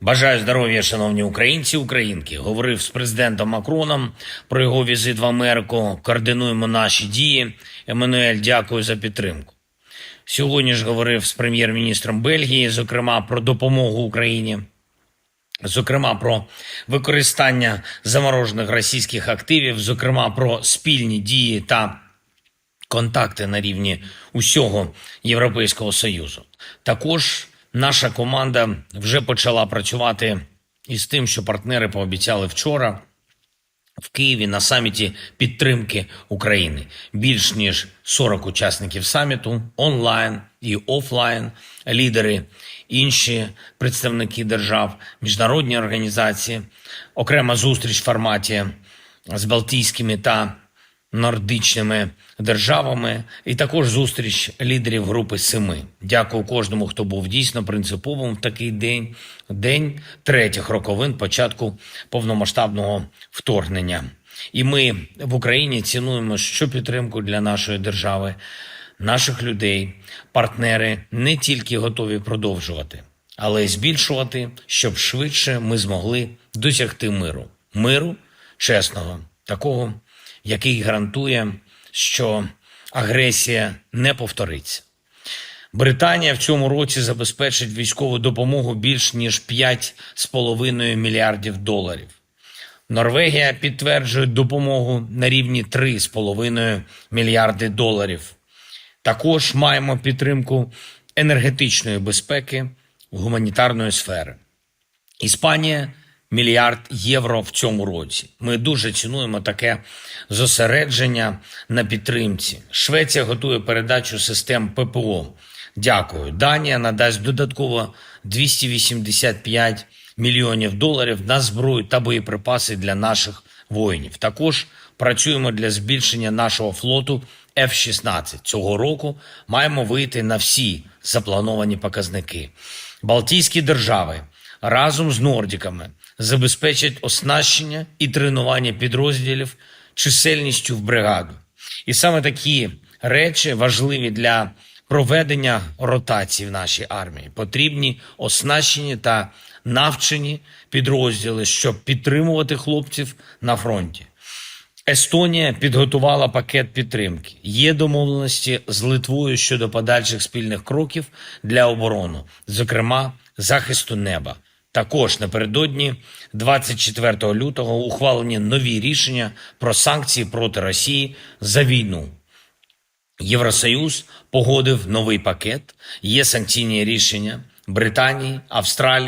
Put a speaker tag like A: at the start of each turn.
A: Бажаю здоров'я, шановні українці, українки. Говорив з президентом Макроном про його візит в Америку. Координуємо наші дії. Еммануель, дякую за підтримку. Сьогодні ж говорив з прем'єр-міністром Бельгії, зокрема про допомогу Україні, зокрема про використання заморожених російських активів, зокрема про спільні дії та контакти на рівні усього Європейського Союзу. Також наша команда вже почала працювати із тим, що партнери пообіцяли вчора в Києві на саміті підтримки України. Більш ніж 40 учасників саміту онлайн і офлайн, лідери, інші представники держав, міжнародні організації, окрема зустріч в форматі з Балтійськими та нордичними державами, і також зустріч лідерів групи Семи. Дякую кожному, хто був дійсно принциповим в такий день, день третіх роковин початку повномасштабного вторгнення. І ми в Україні цінуємо щопідтримку для нашої держави, наших людей, партнери не тільки готові продовжувати, але й збільшувати, щоб швидше ми змогли досягти миру. Миру чесного, такого, який гарантує, що агресія не повториться. Британія в цьому році забезпечить військову допомогу більш ніж 5,5 мільярдів доларів. Норвегія підтверджує допомогу на рівні 3,5 мільярди доларів. Також маємо підтримку енергетичної безпеки, гуманітарної сфери. Іспанія мільярд євро в цьому році. Ми дуже цінуємо таке зосередження на підтримці. Швеція готує передачу систем ППО. Дякую. Данія надасть додатково 285 мільйонів доларів на зброю та боєприпаси для наших воїнів. Також працюємо для збільшення нашого флоту F-16. Цього року маємо вийти на всі заплановані показники. Балтійські держави разом з нордіками забезпечать оснащення і тренування підрозділів чисельністю в бригаду. І саме такі речі важливі для проведення ротації в нашій армії. Потрібні оснащені та навчені підрозділи, щоб підтримувати хлопців на фронті. Естонія підготувала пакет підтримки. Є домовленості з Литвою щодо подальших спільних кроків для оборони, зокрема захисту неба. Також напередодні 24 лютого ухвалені нові рішення про санкції проти Росії за війну. Євросоюз погодив новий пакет. Є санкційні рішення Британії, Австралії.